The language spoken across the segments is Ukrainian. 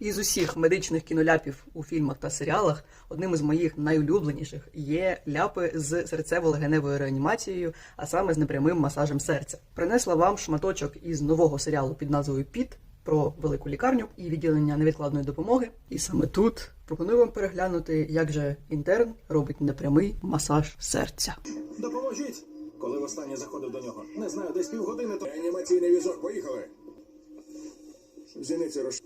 Із усіх медичних кіноляпів у фільмах та серіалах одним із моїх найулюбленіших є ляпи з серцево-легеневою реанімацією, а саме з непрямим масажем серця. Принесла вам шматочок із нового серіалу під назвою Піт про велику лікарню і відділення невідкладної допомоги. І саме тут пропоную вам переглянути, як же інтерн робить непрямий масаж серця. Допоможіть! Коли востаннє заходив до нього, не знаю, десь півгодини то. Реанімаційний візок, поїхали. Зіниці рош...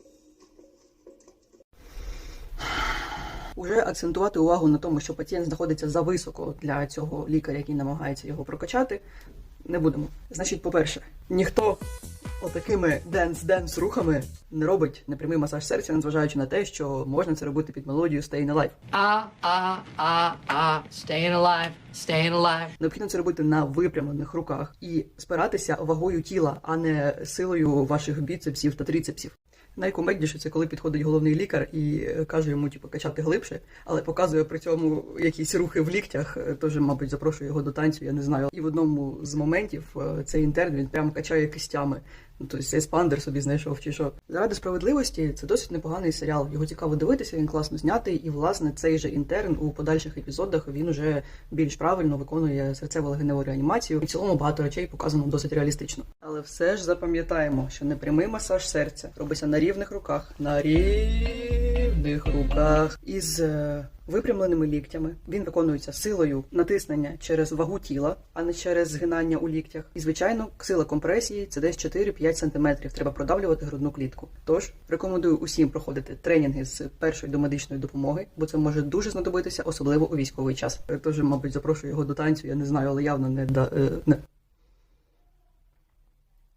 Уже акцентувати увагу на тому, що пацієнт знаходиться за високо для цього лікаря, який намагається його прокачати, не будемо. Значить, по-перше, ніхто отакими денс-денс рухами не робить непрямий масаж серця, незважаючи на те, що можна це робити під мелодію Staying Alive. Ah, ah, ah, ah, staying alive, staying alive. Необхідно це робити на випрямлених руках і спиратися вагою тіла, а не силою ваших біцепсів та трицепсів. Найкомедніше це коли підходить головний лікар і каже йому, типу, качати глибше, але показує при цьому якісь рухи в ліктях. е, Теж, мабуть, запрошує його до танцю, я не знаю. І в одному з моментів е, цей інтерн він прямо качає кистями. Ну, тобто еспандер собі знайшов чи що. Заради справедливості це досить непоганий серіал. Його цікаво дивитися, він класно знятий. І власне цей же інтерн у подальших епізодах він уже більш правильно виконує серцево-легеневу реанімацію. І в цілому багато речей показано досить реалістично. Але все ж запам'ятаємо, що непрямий масаж серця робиться на рівних руках, на рівних руках із е, випрямленими ліктями. Він виконується силою натиснення через вагу тіла, а не через згинання у ліктях. І звичайно, сила компресії це десь 4-5 см. Треба продавлювати грудну клітку. Тож рекомендую усім проходити тренінги з першої домедичної допомоги, бо це може дуже знадобитися, особливо у військовий час. Тож, мабуть, запрошую його до танцю. Я не знаю, але явно не да е, не.